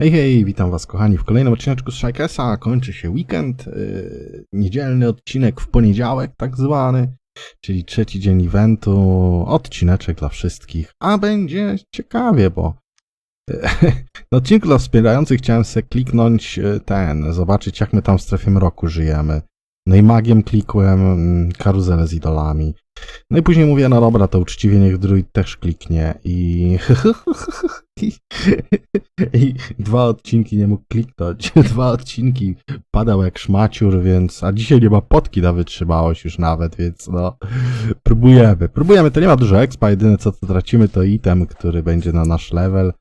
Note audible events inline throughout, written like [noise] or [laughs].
Hej, hej, witam was kochani w kolejnym odcineczku z Shikesa. Kończy się weekend, yy, niedzielny odcinek w poniedziałek tak zwany, czyli trzeci dzień eventu, odcineczek dla wszystkich, a będzie ciekawie, bo yy, na [laughs] odcinku dla wspierających chciałem sobie kliknąć yy, ten, zobaczyć jak my tam w strefie mroku żyjemy. No i magiem klikłem mm, karuzelę z idolami. No i później mówię, no dobra, to uczciwie niech druid też kliknie i... [laughs] I, dwa odcinki nie mógł kliknąć. [laughs] Dwa odcinki padał jak szmaciur, więc. A dzisiaj nie ma potki na wytrzymałość już nawet, więc no. Próbujemy. Próbujemy. To nie ma dużo expa. Jedyne co tracimy to item, który będzie na nasz level.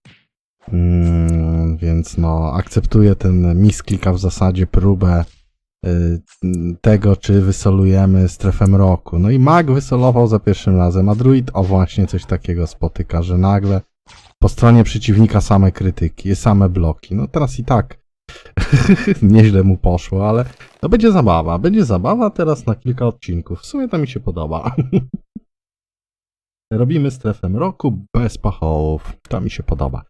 Mm, więc no, akceptuję ten misklika w zasadzie próbę tego, czy wysolujemy strefę mroku. No i mag wysolował za pierwszym razem, a druid o właśnie coś takiego spotyka, że nagle po stronie przeciwnika same krytyki, same bloki. No teraz i tak [laughs] nieźle mu poszło, ale to będzie zabawa. Będzie zabawa teraz na kilka odcinków. W sumie to mi się podoba. [laughs] Robimy strefę mroku bez pachołów. To mi się podoba.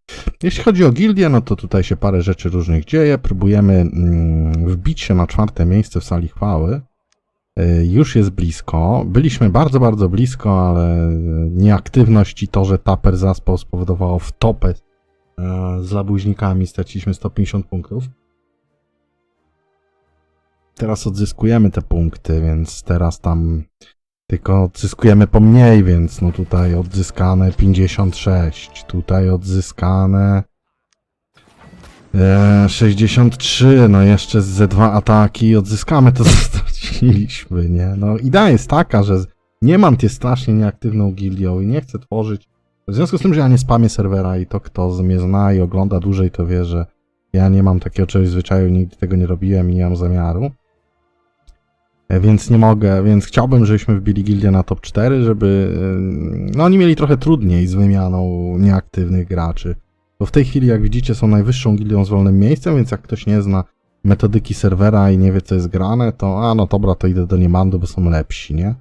Jeśli chodzi o gildię, no to tutaj się parę rzeczy różnych dzieje. Próbujemy mm, wbić się na czwarte miejsce w sali chwały. Y, Już jest blisko. Byliśmy bardzo, bardzo blisko, ale nieaktywność i to, że taper zaspał spowodowało wtopę e, z labuźnikami. Straciliśmy 150 punktów. Teraz odzyskujemy te punkty, więc teraz tam tylko odzyskujemy po mniej, więc no tutaj odzyskane 56, tutaj odzyskane e, 63, no jeszcze ze dwa ataki odzyskamy to, [laughs] straciliśmy, nie? No idea jest taka, że nie mam tie strasznie nieaktywną gildią i nie chcę tworzyć, w związku z tym, że ja nie spamię serwera i to kto z mnie zna i ogląda dłużej, to wie, że ja nie mam takiego czegoś zwyczaju, nigdy tego nie robiłem i nie mam zamiaru. E, Więc nie mogę, więc chciałbym, żebyśmy wbili gildię na top 4, żeby. e, No oni mieli trochę trudniej z wymianą nieaktywnych graczy. Bo w tej chwili, jak widzicie, są najwyższą gildią z wolnym miejscem, więc jak ktoś nie zna metodyki serwera i nie wie, co jest grane, to a no dobra, to idę do Niemandu, bo są lepsi, nie?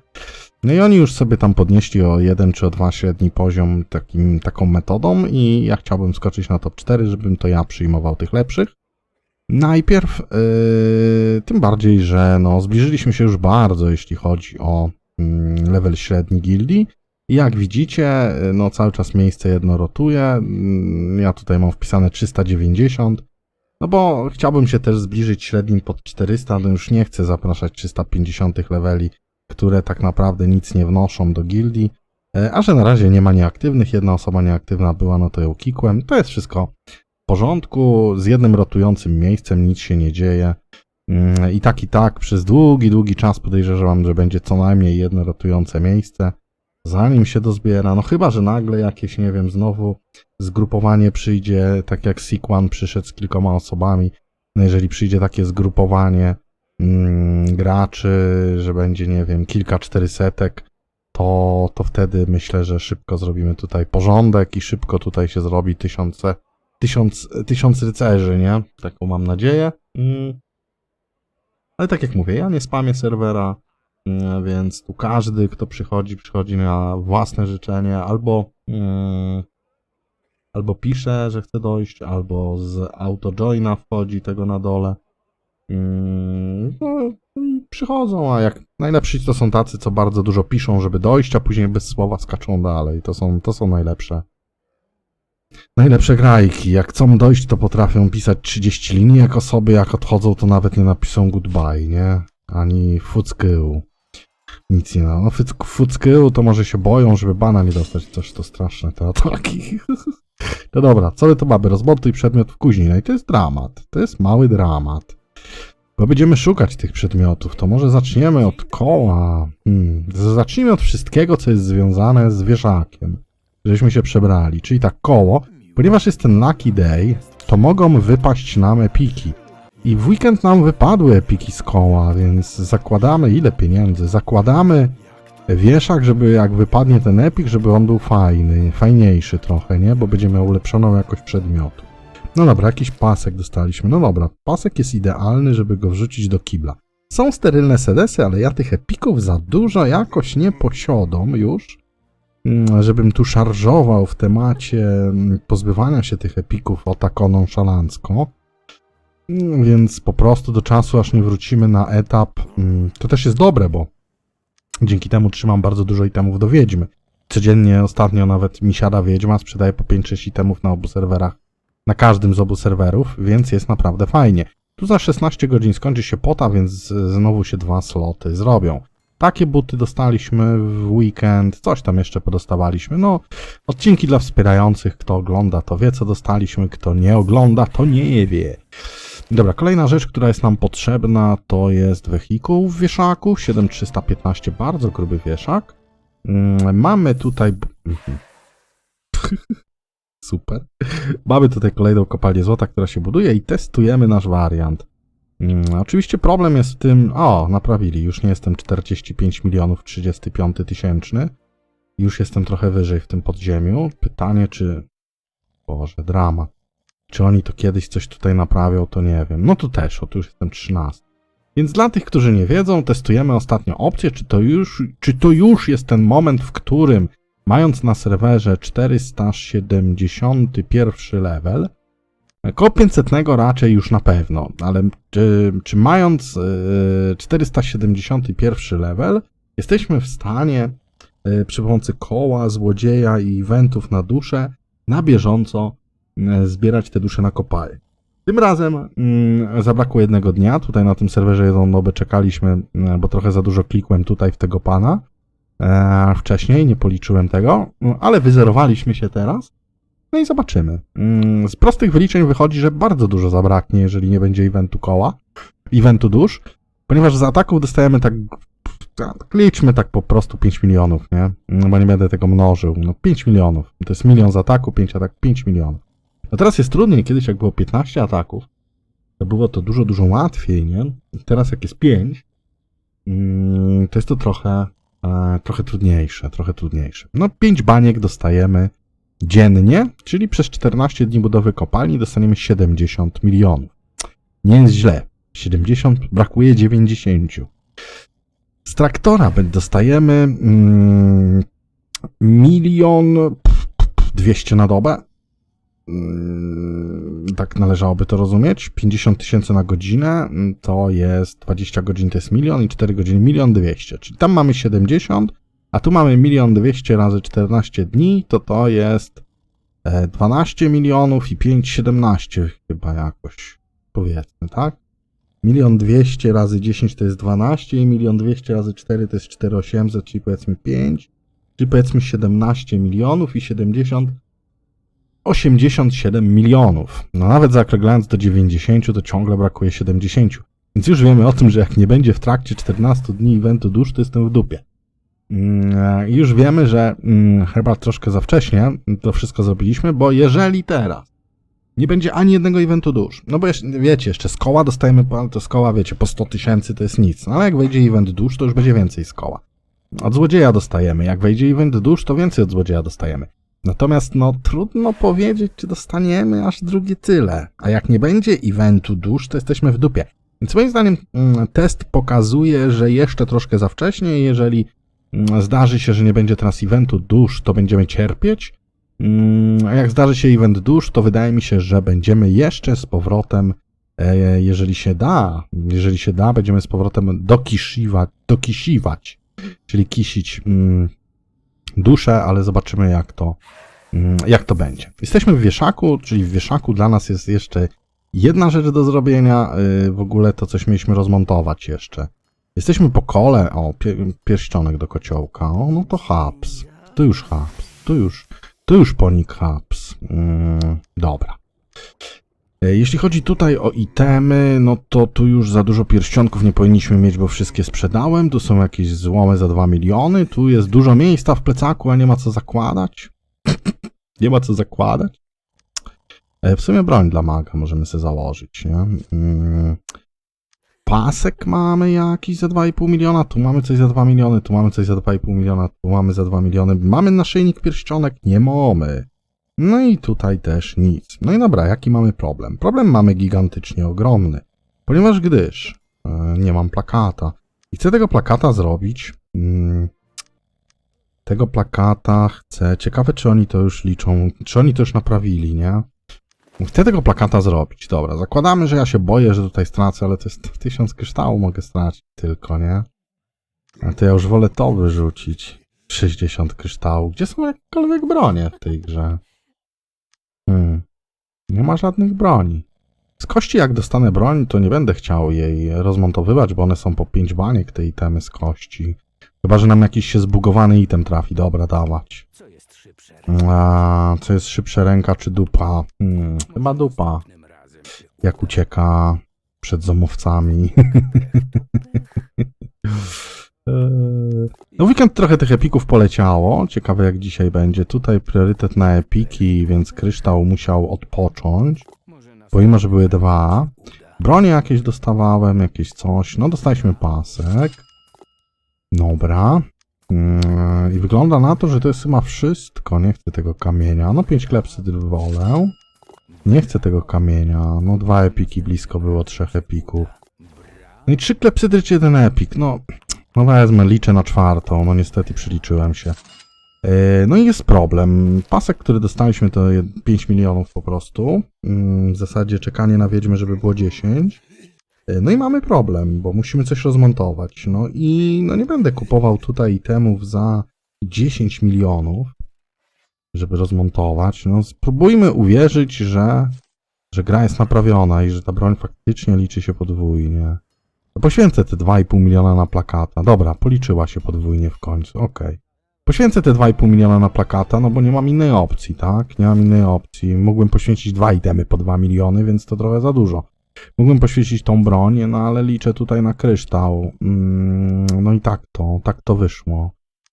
No i oni już sobie tam podnieśli o jeden czy o dwa średni poziom takim, taką metodą i ja chciałbym skoczyć na top 4, żebym to ja przyjmował tych lepszych. Najpierw, yy, tym bardziej, że no, zbliżyliśmy się już bardzo, jeśli chodzi o mm, level średni gildii. Jak widzicie, yy, no cały czas miejsce jedno rotuje. Mm, Ja tutaj mam wpisane 390. No bo chciałbym się też zbliżyć średnim pod 400, no już nie chcę zapraszać 350 leveli, które tak naprawdę nic nie wnoszą do gildii. E, A że na razie nie ma nieaktywnych, jedna osoba nieaktywna była, no to ją kikłem. To jest wszystko porządku, z jednym rotującym miejscem nic się nie dzieje. Mm, I tak i tak przez długi, długi czas podejrzewam, że będzie co najmniej jedno rotujące miejsce, zanim się dozbiera. No chyba, że nagle jakieś, nie wiem, znowu zgrupowanie przyjdzie, tak jak Sequan przyszedł z kilkoma osobami. No jeżeli przyjdzie takie zgrupowanie mm, graczy, że będzie, nie wiem, kilka czterysetek, to, to wtedy myślę, że szybko zrobimy tutaj porządek i szybko tutaj się zrobi tysiące tysiąc, tysiąc rycerzy, nie? Taką mam nadzieję. Mm. Ale tak jak mówię, ja nie spamię serwera, mm, więc tu każdy, kto przychodzi, przychodzi na własne życzenie, albo mm, albo pisze, że chce dojść, albo z autojoina wchodzi tego na dole. No, przychodzą, a jak najlepsi to są tacy, co bardzo dużo piszą, żeby dojść, a później bez słowa skaczą dalej. To są, to są najlepsze. Najlepsze grajki. Jak chcą dojść, to potrafią pisać 30 linii jak osoby, jak odchodzą, to nawet nie napiszą goodbye, nie? Ani skill. Nic nie. No skill to może się boją, żeby bana nie dostać. Coś to straszne, te ataki. [laughs] No dobra, co to mamy? Rozmontuj przedmiot w kuźni. No i to jest dramat. To jest mały dramat. Bo będziemy szukać tych przedmiotów, to może zaczniemy od koła. Hmm. Zacznijmy od wszystkiego, co jest związane z wieżakiem żeśmy się przebrali. Czyli tak koło, ponieważ jest ten Lucky Day, to mogą wypaść nam epiki. I w weekend nam wypadły epiki z koła, więc zakładamy ile pieniędzy? Zakładamy wieszak, żeby jak wypadnie ten epik, żeby on był fajny, fajniejszy trochę, nie? Bo będzie miał ulepszoną jakość przedmiotu. No dobra, jakiś pasek dostaliśmy. No dobra, pasek jest idealny, żeby go wrzucić do kibla. Są sterylne sedesy, ale ja tych epików za dużo jakoś nie posiadam już. Mm, żebym tu szarżował w temacie mm, pozbywania się tych epików o taką nonszalancko. Mm, Więc po prostu do czasu, aż nie wrócimy na etap, to też jest dobre, bo dzięki temu trzymam bardzo dużo itemów do wiedźmy. Codziennie ostatnio nawet mi siada wiedźma, sprzedaję po 5-6 itemów na obu serwerach, na każdym z obu serwerów, więc jest naprawdę fajnie. Tu za 16 godzin skończy się pota, więc znowu się dwa sloty zrobią. Takie buty dostaliśmy w weekend, coś tam jeszcze podostawaliśmy. No, odcinki dla wspierających, kto ogląda, to wie co dostaliśmy, kto nie ogląda, to nie wie. Dobra, kolejna rzecz, która jest nam potrzebna, to jest wehikuł w wieszaku, 7315, bardzo gruby wieszak. Mm, Mamy tutaj... Mhm. [laughs] Super. Mamy tutaj kolejną kopalnię złota, która się buduje i testujemy nasz wariant. Mm, Oczywiście problem jest w tym... O, naprawili. Już nie jestem 45 milionów 35 tysięczny. Już jestem trochę wyżej w tym podziemiu. Pytanie, czy... Boże, drama. Czy oni to kiedyś coś tutaj naprawią, to nie wiem. No tu też, o tu już jestem 13. Więc dla tych, którzy nie wiedzą, testujemy ostatnio opcję, czy to już, czy to już jest ten moment, w którym mając na serwerze 471 level, koło 500 raczej już na pewno, ale czy, czy mając e, 471 level, jesteśmy w stanie e, przy pomocy koła, złodzieja i eventów na duszę na bieżąco e, zbierać te dusze na kopalnie. Tym razem mm, zabrakło jednego dnia. Tutaj na tym serwerze jedną dobę czekaliśmy, e, bo trochę za dużo klikłem tutaj w tego pana e, wcześniej, nie policzyłem tego, no, ale wyzerowaliśmy się teraz. No i zobaczymy. Mm, Z prostych wyliczeń wychodzi, że bardzo dużo zabraknie, jeżeli nie będzie eventu koła, eventu dusz, ponieważ z ataków dostajemy tak, tak liczmy tak po prostu 5 milionów, nie? No bo nie będę tego mnożył. No 5 milionów. To jest milion z ataku, 5 ataków, 5 milionów. No teraz jest trudniej, kiedyś jak było 15 ataków, to było to dużo, dużo łatwiej, nie? Teraz jak jest 5, mm, to jest to trochę, e, trochę trudniejsze, trochę trudniejsze. No 5 baniek dostajemy dziennie, czyli przez 14 dni budowy kopalni dostaniemy 70 milionów. Nie jest źle. 70, brakuje 90. Z traktora dostajemy mm, milion pf, pf, 200 na dobę. Mm, Tak należałoby to rozumieć. 50 tysięcy na godzinę mm, to jest 20 godzin to jest milion i 4 godziny milion 200. Czyli tam mamy 70, a tu mamy milion 200 razy 14 dni, to to jest e, 12 milionów i 5, 17 chyba jakoś, powiedzmy, tak? Milion 200 razy 10 to jest 12 i milion 200 razy 4 to jest 4800, czyli powiedzmy 5, czyli powiedzmy 17 milionów i 70 87 milionów. No nawet zaokrąglając do 90, to ciągle brakuje 70. Więc już wiemy o tym, że jak nie będzie w trakcie 14 dni eventu dusz, to jestem w dupie. Mm, e, już wiemy, że mm, chyba troszkę za wcześnie to wszystko zrobiliśmy, bo jeżeli teraz nie będzie ani jednego eventu dusz, no bo jeszcze, wiecie, jeszcze z koła dostajemy, to z koła, wiecie, po 100 tysięcy to jest nic, no ale jak wejdzie event dusz, to już będzie więcej z koła. Od złodzieja dostajemy, jak wejdzie event dusz, to więcej od złodzieja dostajemy. Natomiast no trudno powiedzieć, czy dostaniemy aż drugie tyle. A jak nie będzie eventu dusz, to jesteśmy w dupie. Więc moim zdaniem mm, test pokazuje, że jeszcze troszkę za wcześnie. Jeżeli mm, zdarzy się, że nie będzie teraz eventu dusz, to będziemy cierpieć. Mm, A jak zdarzy się event dusz, to wydaje mi się, że będziemy jeszcze z powrotem, e, jeżeli się da, jeżeli się da, będziemy z powrotem dokiszywać, dokisiwać, czyli kisić mm, duszę, ale zobaczymy jak to, mm, jak to będzie. Jesteśmy w wieszaku, czyli w wieszaku dla nas jest jeszcze jedna rzecz do zrobienia, yy, w ogóle to coś mieliśmy rozmontować jeszcze. Jesteśmy po kole, o, pie, pierścionek do kociołka, o, no to haps, to już haps, to już, to już ponik haps, mm, dobra. E, Jeśli chodzi tutaj o itemy, no to tu już za dużo pierścionków nie powinniśmy mieć, bo wszystkie sprzedałem. Tu są jakieś złomy za 2 miliony. Tu jest dużo miejsca w plecaku, a nie ma co zakładać. [clears throat] nie ma co zakładać. E, W sumie broń dla maga możemy sobie założyć, nie? Pasek mamy jakiś za 2,5 miliona, tu mamy coś za 2 miliony, tu mamy coś za 2,5 miliona, tu mamy za 2 miliony. Mamy naszyjnik pierścionek? Nie mamy. No i tutaj też nic. No i dobra, jaki mamy problem? Problem mamy gigantycznie ogromny, ponieważ gdyż e, nie mam plakata i chcę tego plakata zrobić mm, Tego plakata chcę. Ciekawe, czy oni to już liczą, czy oni to już naprawili, nie? Chcę tego plakata zrobić. Dobra, zakładamy, że ja się boję, że tutaj stracę, ale to jest tysiąc kryształu mogę stracić tylko, nie? A to ja już wolę to wyrzucić. 60 kryształów. Gdzie są jakiekolwiek bronie w tej grze? Hmm. Nie ma żadnych broni. Z kości jak dostanę broń, to nie będę chciał jej rozmontowywać, bo one są po 5 baniek, te itemy z kości. Chyba, że nam jakiś się zbugowany item trafi. Dobra, dawać. A, co jest szybsze, ręka czy dupa? Hmm, chyba dupa. Jak ucieka przed zamówcami. Eee, [laughs] No weekend trochę tych epików poleciało. Ciekawe jak dzisiaj będzie. Tutaj priorytet na epiki, więc kryształ musiał odpocząć. Pomimo, że były dwa. Bronie jakieś dostawałem, jakieś coś. No dostaliśmy pasek. Dobra. Mm, I wygląda na to, że to jest chyba wszystko. Nie chcę tego kamienia. No pięć klepsyd wolę. Nie chcę tego kamienia. No dwa epiki blisko było, trzech epików. No i trzy klepsydry czy jeden epik. No, no wezmę, liczę na czwartą. No niestety przeliczyłem się. E, No i jest problem. Pasek, który dostaliśmy to je- 5 milionów po prostu. Mm, W zasadzie czekanie na wiedźmę, żeby było 10. E, No i mamy problem, bo musimy coś rozmontować. No i no nie będę kupował tutaj itemów za 10 milionów, żeby rozmontować. No spróbujmy uwierzyć, że, że gra jest naprawiona i że ta broń faktycznie liczy się podwójnie. No poświęcę te 2,5 miliona na plakata. Dobra, policzyła się podwójnie w końcu, okej. Poświęcę te 2,5 miliona na plakata, no bo nie mam innej opcji, tak? Nie mam innej opcji. Mógłbym poświęcić dwa itemy po 2 miliony, więc to trochę za dużo. Mógłbym poświęcić tą broń, no ale liczę tutaj na kryształ. Mm, no i tak to, tak to wyszło.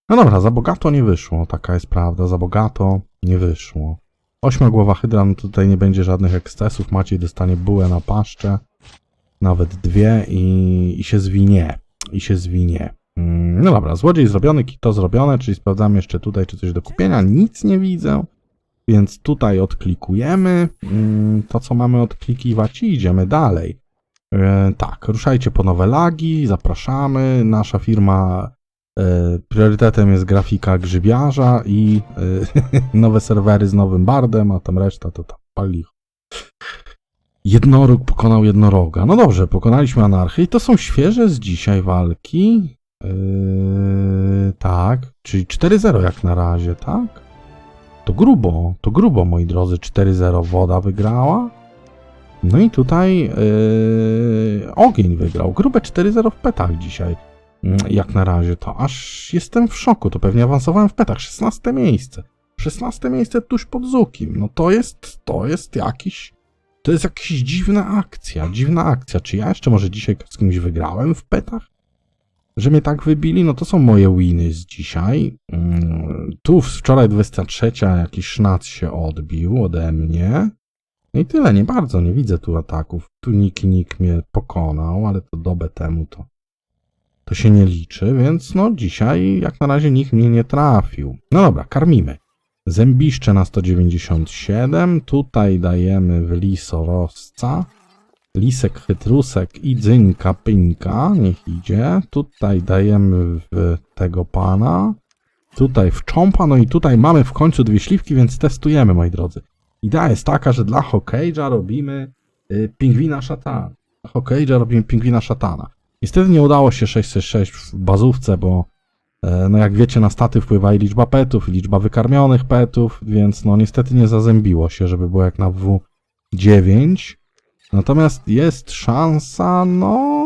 No dobra, za bogato nie wyszło, taka jest prawda. Za bogato nie wyszło. Ośmiogłowa hydra, no tutaj nie będzie żadnych ekscesów. Maciej dostanie bułę na paszczę. Nawet dwie i, i się zwinie. I się zwinie. Mm, No dobra, złodziej zrobiony, kito zrobione, czyli sprawdzamy jeszcze tutaj, czy coś do kupienia. Nic nie widzę. Więc tutaj odklikujemy mm, to, co mamy odklikiwać i idziemy dalej. E, tak, ruszajcie po nowe lagi, zapraszamy. Nasza firma e, priorytetem jest grafika grzybiarza i e, [laughs] nowe serwery z nowym bardem, a tam reszta to tam pali. Jednoróg pokonał jednoroga. No dobrze, pokonaliśmy anarchię i to są świeże z dzisiaj walki. Yy, tak, czyli 4-0 jak na razie, tak? To grubo, to grubo, moi drodzy. 4-0 woda wygrała. No i tutaj yy, ogień wygrał. Grube 4-0 w petach dzisiaj. Mm, Jak na razie to aż jestem w szoku. To pewnie awansowałem w petach. 16 miejsce. 16 miejsce tuż pod Zukim. No to jest, to jest jakiś, to jest jakaś dziwna akcja. Dziwna akcja. Czy ja jeszcze może dzisiaj z kimś wygrałem w petach? Że mnie tak wybili, no to są moje winy z dzisiaj. Mm, Tu wczoraj 23 jakiś sznac się odbił ode mnie. No i tyle, nie bardzo, nie widzę tu ataków. Tu nikt, nikt mnie pokonał, ale to dobę temu to, to się nie liczy, więc no dzisiaj jak na razie nikt mnie nie trafił. No dobra, karmimy. Zębiszcze na 197, tutaj dajemy w lisorosca. Lisek, chytrusek i dzynka, pynka, niech idzie. Tutaj dajemy w tego pana. Tutaj w cząpa, no i tutaj mamy w końcu dwie śliwki, więc testujemy, moi drodzy. Idea jest taka, że dla Hokejdża robimy y, pingwina szatana. Dla Hokejdża robimy pingwina szatana. Niestety nie udało się 606 w bazówce, bo e, no jak wiecie na staty wpływa i liczba petów, i liczba wykarmionych petów, więc no niestety nie zazębiło się, żeby było jak na W9. Natomiast jest szansa, no.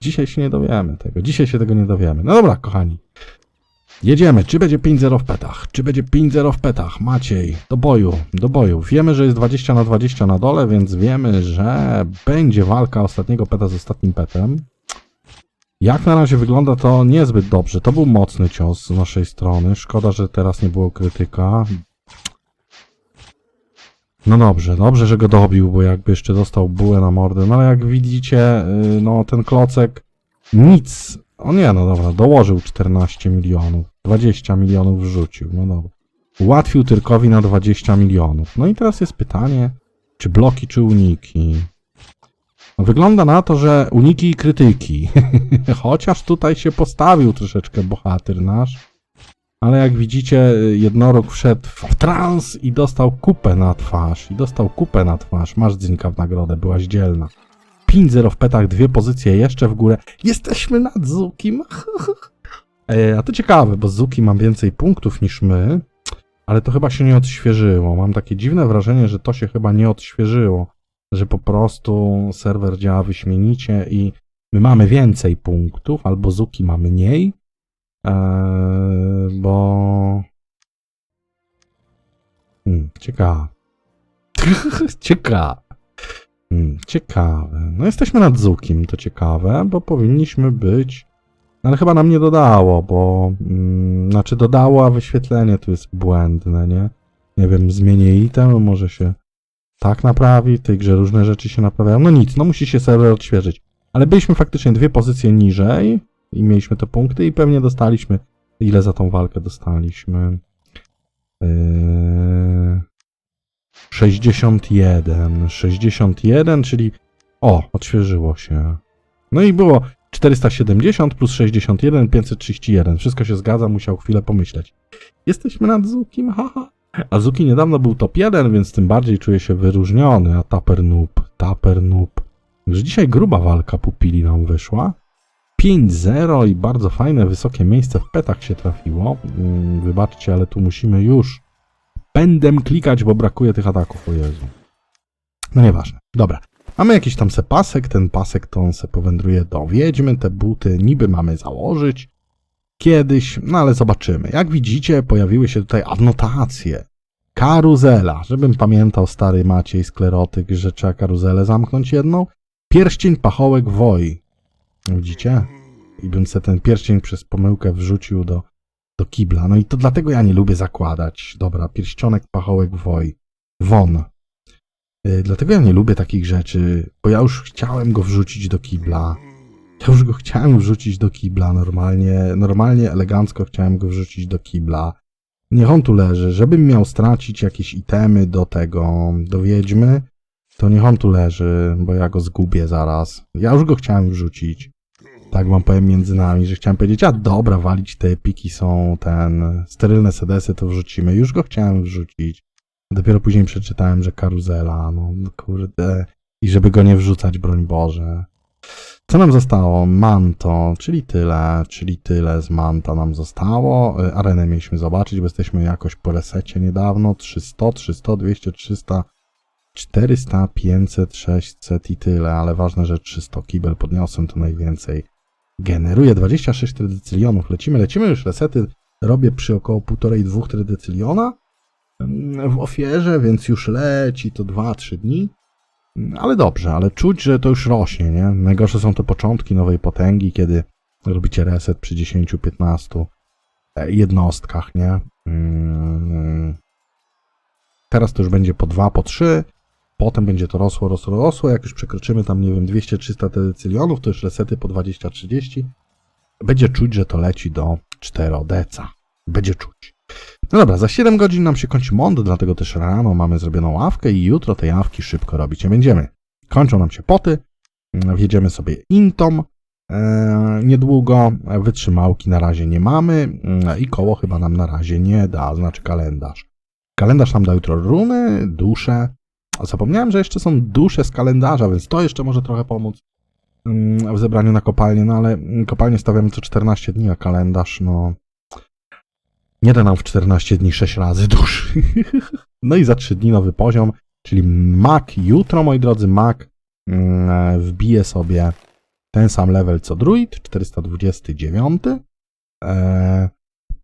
Dzisiaj się nie dowiemy tego. Dzisiaj się tego nie dowiemy. No dobra, kochani. Jedziemy. Czy będzie 5-0 w petach? Czy będzie 5-0 w petach? Maciej, do boju, do boju. Wiemy, że jest 20 na 20 na dole, więc wiemy, że będzie walka ostatniego peta z ostatnim petem. Jak na razie wygląda to niezbyt dobrze. To był mocny cios z naszej strony. Szkoda, że teraz nie było krytyka. No dobrze, dobrze, że go dobił, bo jakby jeszcze dostał bułę na mordę. No ale jak widzicie, y, no ten klocek nic. O nie, no dobra, dołożył 14 milionów. 20 milionów wrzucił, no dobra. Ułatwił Tyrkowi na 20 milionów. No i teraz jest pytanie, czy bloki, czy uniki? No, wygląda na to, że uniki i krytyki. [laughs] Chociaż tutaj się postawił troszeczkę bohater nasz. Ale jak widzicie, jednorok wszedł w trans i dostał kupę na twarz. I dostał kupę na twarz. Masz dzynka w nagrodę, byłaś dzielna. 5-0 w petach, dwie pozycje jeszcze w górę. Jesteśmy nad Zukim. [laughs] E, A to ciekawe, bo Zuki mam więcej punktów niż my, ale to chyba się nie odświeżyło. Mam takie dziwne wrażenie, że to się chyba nie odświeżyło, że po prostu serwer działa wyśmienicie i my mamy więcej punktów, albo Zuki ma mniej, Eee, bo... Hmm, ciekawe. [laughs] ciekawe. Hmm, ciekawe. No jesteśmy nad Zukim, to ciekawe, bo powinniśmy być... No ale chyba nam nie dodało, bo... Mm, znaczy dodało, a wyświetlenie tu jest błędne, nie? Nie wiem, zmienię item, może się tak naprawi, w tej grze różne rzeczy się naprawiają. No nic, no musi się serwer odświeżyć. Ale byliśmy faktycznie dwie pozycje niżej i mieliśmy te punkty i pewnie dostaliśmy... Ile za tą walkę dostaliśmy? Yy... 61. 61, czyli... O, odświeżyło się. No i było 470 plus 61, 531. Wszystko się zgadza, musiał chwilę pomyśleć. Jesteśmy nad Zukim, haha. A Zuki niedawno był top 1, więc tym bardziej czuję się wyróżniony. A Taper Noob, Taper Noob. Już dzisiaj gruba walka pupili nam wyszła. 5-0 i bardzo fajne, wysokie miejsce w petach się trafiło. Mm, Wybaczcie, ale tu musimy już pędem klikać, bo brakuje tych ataków, o Jezu. No nieważne. Dobra. Mamy jakiś tam se pasek, ten pasek to on se powędruje do wiedźmy, te buty niby mamy założyć kiedyś, no ale zobaczymy. Jak widzicie, pojawiły się tutaj anotacje. Karuzela, żebym pamiętał stary Maciej sklerotyk, że trzeba karuzelę zamknąć jedną. Pierścień pachołek woi. Widzicie? I bym se ten pierścień przez pomyłkę wrzucił do, do kibla. No i to dlatego ja nie lubię zakładać. Dobra, pierścionek pachołek woi. Won. Yy, dlatego ja nie lubię takich rzeczy, bo ja już chciałem go wrzucić do kibla. Ja już go chciałem wrzucić do kibla normalnie, normalnie, elegancko chciałem go wrzucić do kibla. Niech on tu leży, żebym miał stracić jakieś itemy do tego, do wiedźmy, to niech on tu leży, bo ja go zgubię zaraz. Ja już go chciałem wrzucić. Tak wam powiem między nami, że chciałem powiedzieć, a dobra, walić te epiki są ten, sterylne sedesy to wrzucimy. Już go chciałem wrzucić. Dopiero później przeczytałem, że karuzela, no no kurde. I żeby go nie wrzucać, broń Boże. Co nam zostało? Manto, czyli tyle, czyli tyle z Manta nam zostało. Arenę mieliśmy zobaczyć, bo jesteśmy jakoś po resecie niedawno. 300, 300, 200, 300, 400, 500, 600 i tyle, ale ważne, że 300 kibel podniosłem, to najwięcej. Generuje 26 tradycylionów. Lecimy, lecimy już resety. Robię przy około 1,5-2 tradycyliona w ofierze, więc już leci to 2-3 dni. Ale dobrze, ale czuć, że to już rośnie, nie? Najgorsze są te początki nowej potęgi, kiedy robicie reset przy 10-15 jednostkach, nie? Mm. Teraz to już będzie po 2, po 3, potem będzie to rosło, rosło, rosło. Jak już przekroczymy tam, nie wiem, 200-300 tedycylionów, to już resety po 20-30. Będzie czuć, że to leci do 4 deca. Będzie czuć. No dobra, za 7 godzin nam się kończy mond, dlatego też rano mamy zrobioną ławkę i jutro tej ławki szybko robić nie będziemy. Kończą nam się poty, wjedziemy sobie intom e, niedługo, wytrzymałki na razie nie mamy mm, i koło chyba nam na razie nie da, znaczy kalendarz. Kalendarz nam da jutro runy, dusze. A zapomniałem, że jeszcze są dusze z kalendarza, więc to jeszcze może trochę pomóc mm, w zebraniu na kopalnię, no ale mm, kopalnię stawiamy co 14 dni, a kalendarz, no... Nie da nam w 14 dni 6 razy dusz. [laughs] no i za 3 dni nowy poziom, czyli Mac jutro, moi drodzy, Mac mm, wbije sobie ten sam level co Druid, 429, e,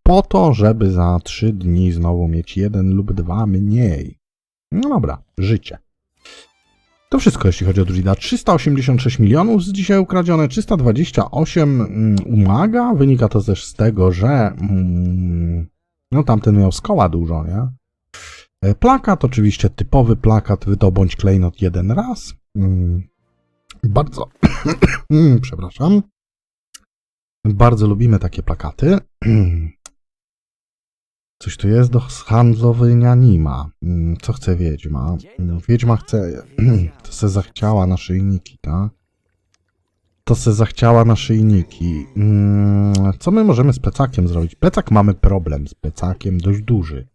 po to, żeby za 3 dni znowu mieć jeden lub dwa mniej. No dobra, życie. To wszystko, jeśli chodzi o Druida. 386 milionów z dzisiaj ukradzione, 328 mm, umaga. Wynika to też z tego, że mm, no tamten miał z koła dużo, nie? E, Plakat, oczywiście typowy plakat, wydobądź klejnot jeden raz. Mm, bardzo, [coughs] przepraszam. Bardzo lubimy takie plakaty. Coś tu jest do handlowania nima. Mm, Co chce wiedźma? Mm, Wiedźma chce... [clears throat] To se zachciała naszyjniki, tak? to se zachciała naszyjniki. Mm, co my możemy z plecakiem zrobić? Plecak mamy problem z plecakiem, dość duży.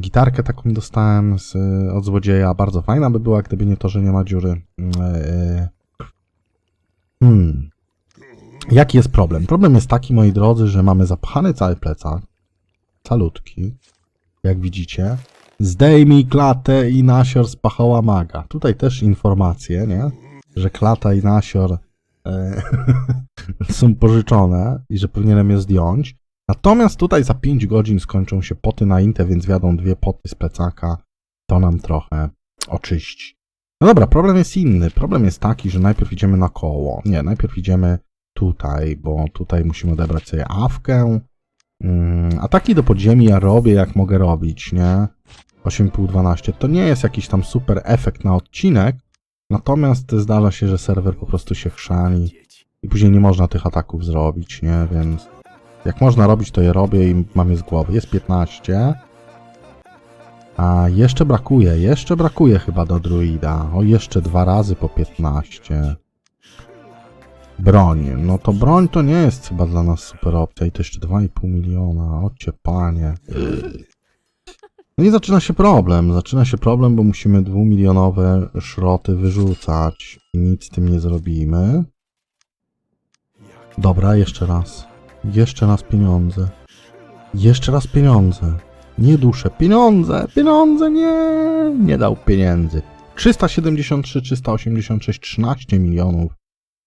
Gitarkę taką dostałem z, od złodzieja, bardzo fajna by była, gdyby nie to, że nie ma dziury. Mm, e, Hmm. Jaki jest problem? Problem jest taki, moi drodzy, że mamy zapchany cały plecak, calutki, jak widzicie. Zdejmij klatę i nasior z pachoła maga. Tutaj też informacje, nie? Że klata i nasior e, [laughs] są pożyczone i że powinienem je zdjąć. Natomiast tutaj za 5 godzin skończą się poty na Intę, więc wiadą dwie poty z plecaka. To nam trochę oczyści. No dobra, problem jest inny. Problem jest taki, że najpierw idziemy na koło. Nie, najpierw idziemy tutaj, bo tutaj musimy odebrać sobie awkę. Mm, ataki do podziemi ja robię jak mogę robić, nie? 8,5-12. To nie jest jakiś tam super efekt na odcinek, natomiast zdarza się, że serwer po prostu się chrzani i później nie można tych ataków zrobić, nie? Więc jak można robić, to je robię i mam je z głowy. Jest 15. A jeszcze brakuje, jeszcze brakuje chyba do druida. O, jeszcze dwa razy po 15. Broń. No to broń to nie jest chyba dla nas super opcja. I to jeszcze 2,5 miliona. Ocie panie. No i zaczyna się problem. Zaczyna się problem, bo musimy dwumilionowe szroty wyrzucać. I nic z tym nie zrobimy. Dobra, jeszcze raz. Jeszcze raz pieniądze. Jeszcze raz pieniądze. Nie duszę. Pieniądze! Pieniądze! Nie! Nie dał pieniędzy. 373, 386, 13 milionów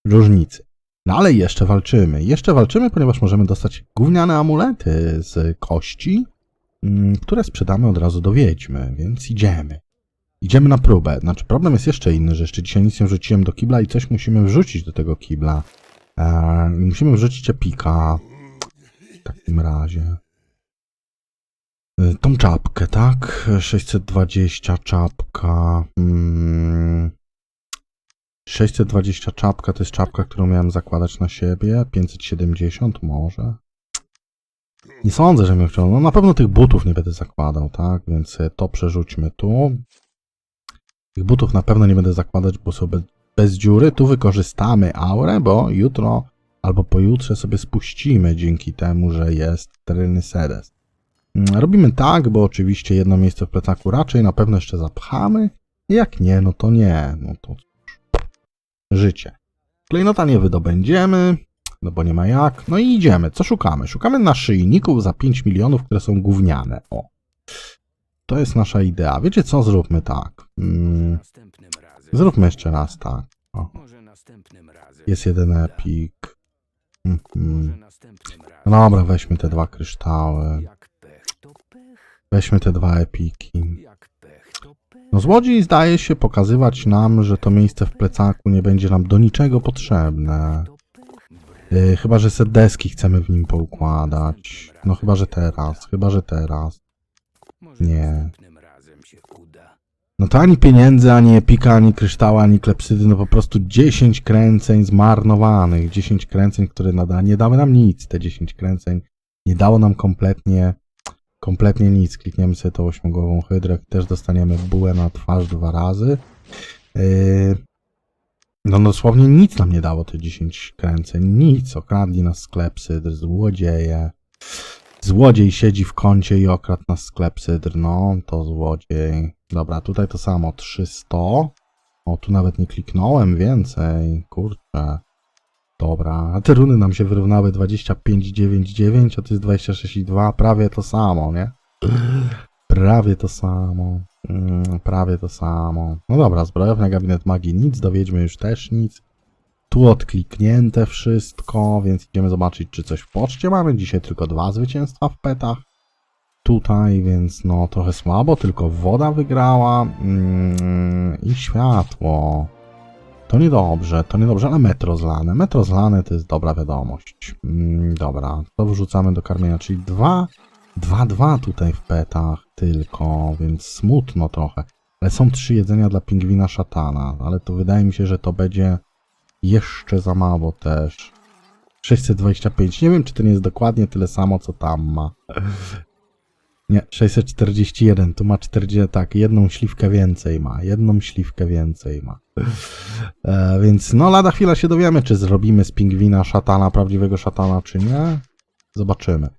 różnicy. No ale jeszcze walczymy. Jeszcze walczymy, ponieważ możemy dostać gówniane amulety z kości, mm, które sprzedamy od razu do wiedźmy, więc idziemy. Idziemy na próbę. Znaczy problem jest jeszcze inny, że jeszcze dzisiaj nic nie wrzuciłem do kibla i coś musimy wrzucić do tego kibla. Eee, musimy wrzucić epika. W takim razie. Y, Tą czapkę, tak? 620 czapka. Mm. 620 czapka to jest czapka, którą miałem zakładać na siebie. 570 może. Nie sądzę, że chciał. No na pewno tych butów nie będę zakładał, tak? Więc y, to przerzućmy tu. Tych butów na pewno nie będę zakładać, bo są bez, dziury. Tu wykorzystamy aurę, bo jutro albo pojutrze sobie spuścimy dzięki temu, że jest terylny sedes. Mm, Robimy tak, bo oczywiście jedno miejsce w plecaku raczej na pewno jeszcze zapchamy. Jak nie, no to nie. No to. Życie. Klejnota nie wydobędziemy, no bo nie ma jak. No i idziemy. Co szukamy? Szukamy naszyjników za 5 milionów, które są gówniane. O. To jest nasza idea. Wiecie co? Zróbmy tak. Mm, zróbmy jeszcze raz tak. O. Jest jeden epik. Następnym razem. No dobra, weźmy te dwa kryształy. Weźmy te dwa epiki. Jak pech, to pech. No złodziej zdaje się pokazywać nam, że to miejsce w plecaku nie będzie nam do niczego potrzebne. Yy, chyba, że set deski chcemy w nim poukładać. No chyba, że teraz. Chyba, że teraz. Nie. No to ani pieniędzy, ani epika, ani kryształa, ani klepsydy, no po prostu 10 kręceń zmarnowanych. 10 kręceń, które nada, nie dały nam nic. Te 10 kręceń nie dało nam kompletnie, kompletnie nic. Klikniemy sobie tą ośmiogłową hydrę, też dostaniemy bułę na twarz dwa razy. Yy, no dosłownie nic nam nie dało te 10 kręceń. Nic. Okradli nas sklep sydr, złodzieje. Złodziej siedzi w kącie i okradł nas sklep sydr. No, to złodziej. Dobra, tutaj to samo. 300. O, tu nawet nie kliknąłem więcej. Kurczę. Dobra, a te runy nam się wyrównały 25,99, a to jest 26,2. Prawie to samo, nie? Prawie to samo. Mm, prawie to samo. No dobra, zbrojownia, gabinet magii nic, dowiedźmy już też nic. Tu odkliknięte wszystko, więc idziemy zobaczyć, czy coś w poczcie mamy. Dzisiaj tylko dwa zwycięstwa w petach. Tutaj, więc no trochę słabo, tylko woda wygrała mm, i światło. To niedobrze, to niedobrze, ale metro zlane. Metro zlane to jest dobra wiadomość. Mm, dobra, to wrzucamy do karmienia, czyli dwa, dwa, dwa tutaj w petach tylko, więc smutno trochę. Ale są trzy jedzenia dla pingwina szatana, ale to wydaje mi się, że to będzie jeszcze za mało też. 625. Nie wiem, czy to nie jest dokładnie tyle samo, co tam ma. Nie, 641, tu ma 40, tak, jedną śliwkę więcej ma, jedną śliwkę więcej ma. E, więc no lada chwila się dowiemy, czy zrobimy z pingwina szatana, prawdziwego szatana, czy nie. Zobaczymy.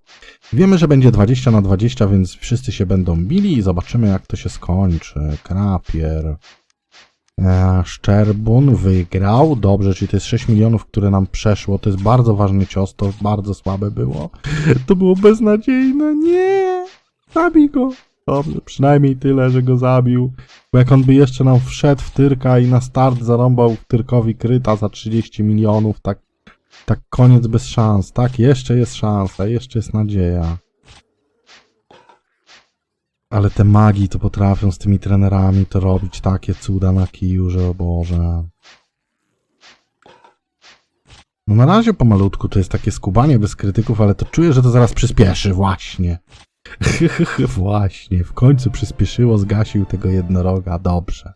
Wiemy, że będzie 20 na 20, więc wszyscy się będą bili i zobaczymy, jak to się skończy. Krapier. E, Szczerbun wygrał. Dobrze, czyli to jest 6 milionów, które nam przeszło. To jest bardzo ważny cios, to bardzo słabe było. To było beznadziejne. Nie! Zabij go! Dobrze, przynajmniej tyle, że go zabił. Bo jak on by jeszcze nam wszedł w Tyrka i na start zarąbał Tyrkowi kryta za 30 milionów, tak, tak koniec bez szans. Tak, jeszcze jest szansa, jeszcze jest nadzieja. Ale te magii to potrafią z tymi trenerami to robić takie cuda na kiju, że o Boże. No na razie pomalutku to jest takie skubanie bez krytyków, ale to czuję, że to zaraz przyspieszy, właśnie. Właśnie, w końcu przyspieszyło, zgasił tego jednoroga, dobrze.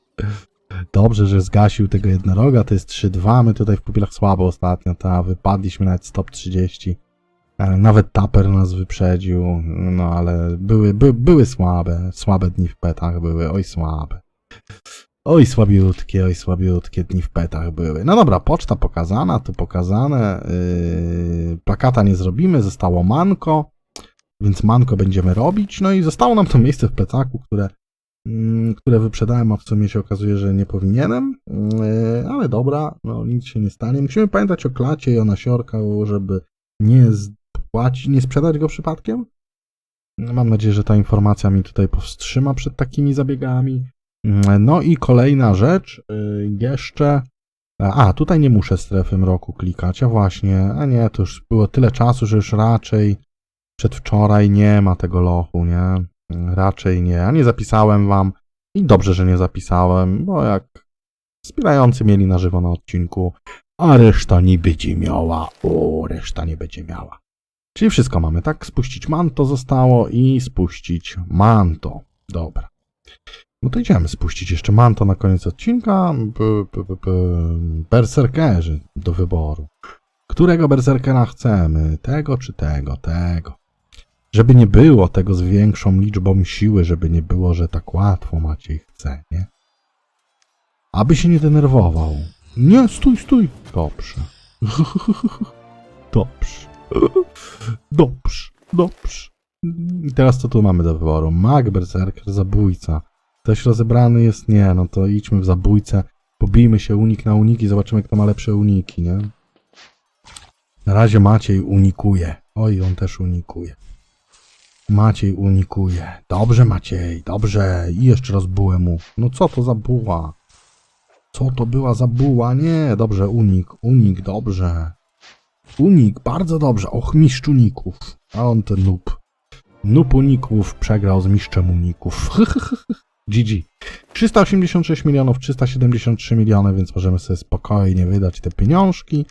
Dobrze, że zgasił tego jednoroga, to jest 3-2, my tutaj w pupilach słabo ostatnio, ta wypadliśmy nawet stop 30. E, Nawet Taper nas wyprzedził, no ale były, by, były słabe, słabe dni w petach były, oj słabe. Oj słabiutkie, oj słabiutkie dni w petach były. No dobra, poczta pokazana, tu pokazane, yy, plakata nie zrobimy, zostało manko, więc manko będziemy robić, no i zostało nam to miejsce w plecaku, które, mm, które wyprzedałem, a w sumie się okazuje, że nie powinienem, yy, ale dobra, no nic się nie stanie. Musimy pamiętać o klacie i o nasiorkach, żeby nie spłacić, nie sprzedać go przypadkiem. No, Mam nadzieję, że ta informacja mi tutaj powstrzyma przed takimi zabiegami. Mm, No i kolejna rzecz, y, jeszcze. A, tutaj nie muszę strefy mroku klikać, a właśnie, a nie, to już było tyle czasu, że już raczej przedwczoraj nie ma tego lochu, nie? Raczej nie, a nie zapisałem wam i dobrze, że nie zapisałem, bo jak wspierający mieli na żywo na odcinku, a reszta nie będzie miała, o, reszta nie będzie miała. Czyli wszystko mamy, tak? Spuścić manto zostało i spuścić manto. Dobra. No to idziemy spuścić jeszcze manto na koniec odcinka. Berserkerzy do wyboru. Którego berserkera chcemy? Tego czy tego? Tego. Żeby nie było tego z większą liczbą siły, żeby nie było, że tak łatwo Maciej chce, nie? Aby się nie denerwował. Nie, stój, stój. Dobrze. [laughs] Dobrze. [laughs] Dobrze, dobrze. I teraz co tu mamy do wyboru? Mag, berserker, zabójca. Ktoś rozebrany jest? Nie, no to idźmy w zabójcę. Pobijmy się unik na uniki, zobaczymy kto ma lepsze uniki, nie? Na razie Maciej unikuje. Oj, on też unikuje. Maciej unikuje. Dobrze Maciej, dobrze. I jeszcze raz bułę mu. No co to za buła? Co to była za buła? Nie, dobrze, unik, unik, dobrze. Unik, bardzo dobrze. Och, mistrz uników. A on ten noob. Noob uników przegrał z mistrzem uników. [laughs] GG. 386 milionów, 373 miliony, więc możemy sobie spokojnie wydać te pieniążki,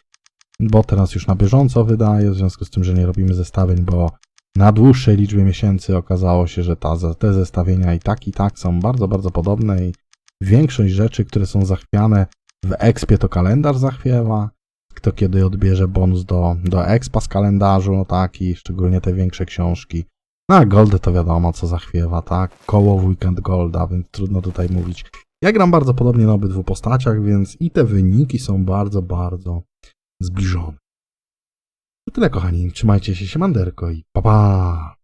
bo teraz już na bieżąco wydaję, w związku z tym, że nie robimy zestawień, bo na dłuższej liczbie miesięcy okazało się, że ta, te zestawienia i tak, i tak są bardzo, bardzo podobne i większość rzeczy, które są zachwiane w expie, to kalendarz zachwiewa, kto kiedy odbierze bonus do, do expa z kalendarzu, tak, i szczególnie te większe książki. No a Goldy to wiadomo, co zachwiewa, tak, koło w weekend Golda, więc trudno tutaj mówić. Ja gram bardzo podobnie na obydwu postaciach, więc i te wyniki są bardzo, bardzo zbliżone. To tyle, kochani, trzymajcie się, siemanderko i pa pa!